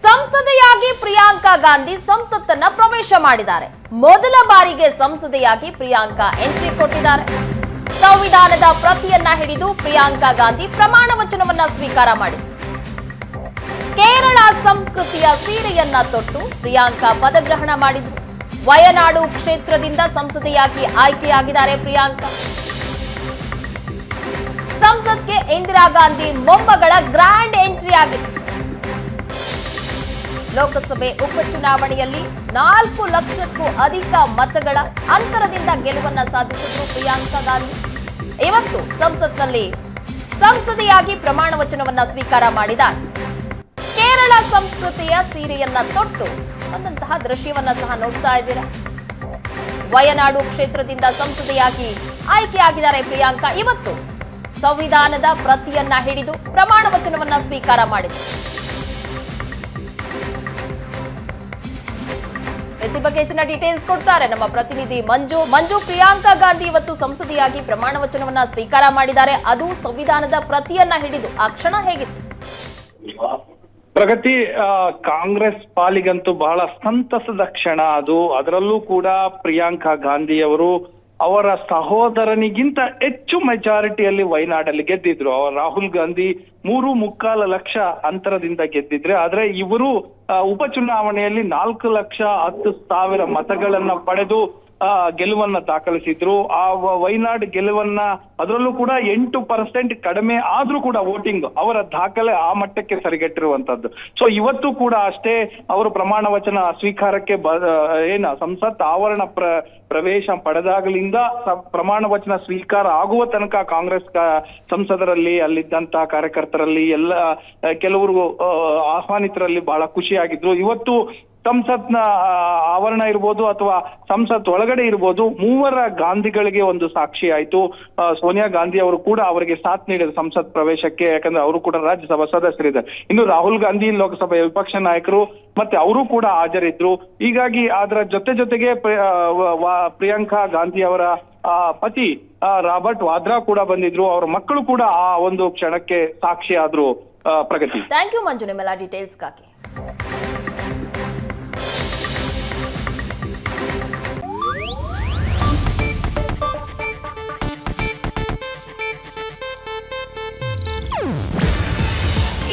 ಸಂಸದೆಯಾಗಿ ಪ್ರಿಯಾಂಕಾ ಗಾಂಧಿ ಸಂಸತ್ತನ್ನ ಪ್ರವೇಶ ಮಾಡಿದ್ದಾರೆ. ಮೊದಲ ಬಾರಿಗೆ ಸಂಸದೆಯಾಗಿ ಪ್ರಿಯಾಂಕಾ ಎಂಟ್ರಿ ಕೊಟ್ಟಿದ್ದಾರೆ. ಸಂವಿಧಾನದ ಪ್ರತಿಯನ್ನ ಹಿಡಿದು ಪ್ರಿಯಾಂಕಾ ಗಾಂಧಿ ಪ್ರಮಾಣ ವಚನವನ್ನ ಸ್ವೀಕಾರ ಮಾಡಿದರು. ಕೇರಳ ಸಂಸ್ಕೃತಿಯ ಸೀರೆಯನ್ನ ತೊಟ್ಟು ಪ್ರಿಯಾಂಕಾ ಪದಗ್ರಹಣ ಮಾಡಿದರು. ವಯನಾಡು ಕ್ಷೇತ್ರದಿಂದ ಸಂಸದೆಯಾಗಿ ಆಯ್ಕೆಯಾಗಿದ್ದಾರೆ ಪ್ರಿಯಾಂಕಾ. ಸಂಸತ್ಗೆ ಇಂದಿರಾ ಗಾಂಧಿ ಮೊಮ್ಮಗಳ ಗ್ರ್ಯಾಂಡ್ ಎಂಟ್ರಿ ಆಗಿದೆ. ಲೋಕಸಭೆ ಉಪಚುನಾವಣೆಯಲ್ಲಿ ನಾಲ್ಕು ಲಕ್ಷಕ್ಕೂ ಅಧಿಕ ಮತಗಳ ಅಂತರದಿಂದ ಗೆಲುವನ್ನ ಸಾಧಿಸಿದ್ರು ಪ್ರಿಯಾಂಕಾ ಗಾಂಧಿ. ಇವತ್ತು ಸಂಸತ್ನಲ್ಲಿ ಸಂಸದೆಯಾಗಿ ಪ್ರಮಾಣ ವಚನವನ್ನ ಸ್ವೀಕಾರ ಮಾಡಿದ್ದಾರೆ. ಕೇರಳ ಸಂಸ್ಕೃತಿಯ ಸೀರೆಯನ್ನ ತೊಟ್ಟು ಬಂದಂತಹ ದೃಶ್ಯವನ್ನ ಸಹ ನೋಡ್ತಾ ಇದ್ದೀರಾ? ವಯನಾಡು ಕ್ಷೇತ್ರದಿಂದ ಸಂಸದೆಯಾಗಿ ಆಯ್ಕೆಯಾಗಿದ್ದಾರೆ ಪ್ರಿಯಾಂಕಾ. ಇವತ್ತು ಸಂವಿಧಾನದ ಪ್ರತಿಯನ್ನ ಹಿಡಿದು ಪ್ರಮಾಣ ವಚನವನ್ನ ಸ್ವೀಕಾರ ಮಾಡಿದರು. ಈ ಬಗ್ಗೆ ಹೆಚ್ಚಿನ ಡೀಟೇಲ್ಸ್ ಕೊಡ್ತಾರೆ. ನಮ್ಮ ಪ್ರತಿನಿಧಿ ಮಂಜು ಮಂಜು ಪ್ರಿಯಾಂಕಾ ಗಾಂಧಿ ಇವತ್ತು ಸಂಸದಿಯಾಗಿ ಪ್ರಮಾಣ ವಚನವನ್ನ ಸ್ವೀಕಾರ ಮಾಡಿದ್ದಾರೆ. ಅದು ಸಂವಿಧಾನದ ಪ್ರತಿಯನ್ನ ಹಿಡಿದು, ಆ ಕ್ಷಣ ಹೇಗಿತ್ತು? ಪ್ರಗತಿ ಕಾಂಗ್ರೆಸ್ ಪಾಲಿಗಂತೂ ಬಹಳ ಸಂತಸದ ಕ್ಷಣ ಅದು. ಅದರಲ್ಲೂ ಕೂಡ ಪ್ರಿಯಾಂಕಾ ಗಾಂಧಿ ಅವರು ಅವರ ಸಹೋದರನಿಗಿಂತ ಹೆಚ್ಚು ಮೆಜಾರಿಟಿಯಲ್ಲಿ ವಯನಾಡಲ್ಲಿ ಗೆದ್ದಿದ್ರು. ಅವರ ರಾಹುಲ್ ಗಾಂಧಿ ಮೂರು ಮುಕ್ಕಾಲು ಲಕ್ಷ ಅಂತರದಿಂದ ಗೆದ್ದಿದ್ರೆ, ಆದ್ರೆ ಇವರು ಉಪಚುನಾವಣೆಯಲ್ಲಿ ನಾಲ್ಕು ಲಕ್ಷ ಹತ್ತು ಸಾವಿರ ಮತಗಳನ್ನ ಪಡೆದು ಗೆಲುವನ್ನ ದಾಖಲಿಸಿದ್ರು. ಆ ವೈನಾಡ್ ಗೆಲುವನ್ನ ಅದರಲ್ಲೂ ಕೂಡ ಎಂಟು ಪರ್ಸೆಂಟ್ ಕಡಿಮೆ ಆದ್ರೂ ಕೂಡ ವೋಟಿಂಗ್ ಅವರ ದಾಖಲೆ ಆ ಮಟ್ಟಕ್ಕೆ ಸರಿಗಟ್ಟಿರುವಂತದ್ದು ಸೊ ಇವತ್ತು ಕೂಡ ಅಷ್ಟೇ ಅವರು ಪ್ರಮಾಣ ವಚನ ಸ್ವೀಕಾರಕ್ಕೆ ಏನ ಸಂಸತ್ ಆವರಣ ಪ್ರ, ಪ್ರವೇಶ ಪಡೆದಾಗಲಿಂದ ಪ್ರಮಾಣ ವಚನ ಸ್ವೀಕಾರ ಆಗುವ ತನಕ ಕಾಂಗ್ರೆಸ್ ಸಂಸದರಲ್ಲಿ ಅಲ್ಲಿದ್ದಂತಹ ಕಾರ್ಯಕರ್ತರಲ್ಲಿ ಎಲ್ಲ ಕೆಲವರು ಆಹ್ವಾನಿತರಲ್ಲಿ ಬಹಳ ಖುಷಿಯಾಗಿದ್ರು. ಇವತ್ತು ಸಂಸತ್ನ ಆವರಣ ಇರ್ಬೋದು ಅಥವಾ ಸಂಸತ್ ಒಳಗಡೆ ಇರ್ಬೋದು, ಮೂವರ ಗಾಂಧಿಗಳಿಗೆ ಒಂದು ಸಾಕ್ಷಿ ಆಯ್ತು. ಸೋನಿಯಾ ಗಾಂಧಿ ಅವರು ಕೂಡ ಅವರಿಗೆ ಸಾಥ್ ನೀಡಿದ ಸಂಸತ್ ಪ್ರವೇಶಕ್ಕೆ, ಯಾಕಂದ್ರೆ ಅವರು ಕೂಡ ರಾಜ್ಯಸಭಾ ಸದಸ್ಯರಿದ್ದಾರೆ. ಇನ್ನು ರಾಹುಲ್ ಗಾಂಧಿ ಲೋಕಸಭೆ ವಿಪಕ್ಷ ನಾಯಕರು, ಮತ್ತೆ ಅವರು ಕೂಡ ಹಾಜರಿದ್ರು. ಹೀಗಾಗಿ ಅದರ ಜೊತೆ ಜೊತೆಗೆ ಪ್ರಿಯಾಂಕಾ ಗಾಂಧಿ ಅವರ ಪತಿ ರಾಬರ್ಟ್ ವಾದ್ರಾ ಕೂಡ ಬಂದಿದ್ರು. ಅವರ ಮಕ್ಕಳು ಕೂಡ ಆ ಒಂದು ಕ್ಷಣಕ್ಕೆ ಸಾಕ್ಷಿ ಆದ್ರು ಪ್ರಗತಿ. ಥ್ಯಾಂಕ್ ಯು ಮಂಜು. ನಿಮ್ಮೆಲ್ಲ ಡೀಟೇಲ್ಸ್ಗಾಗಿ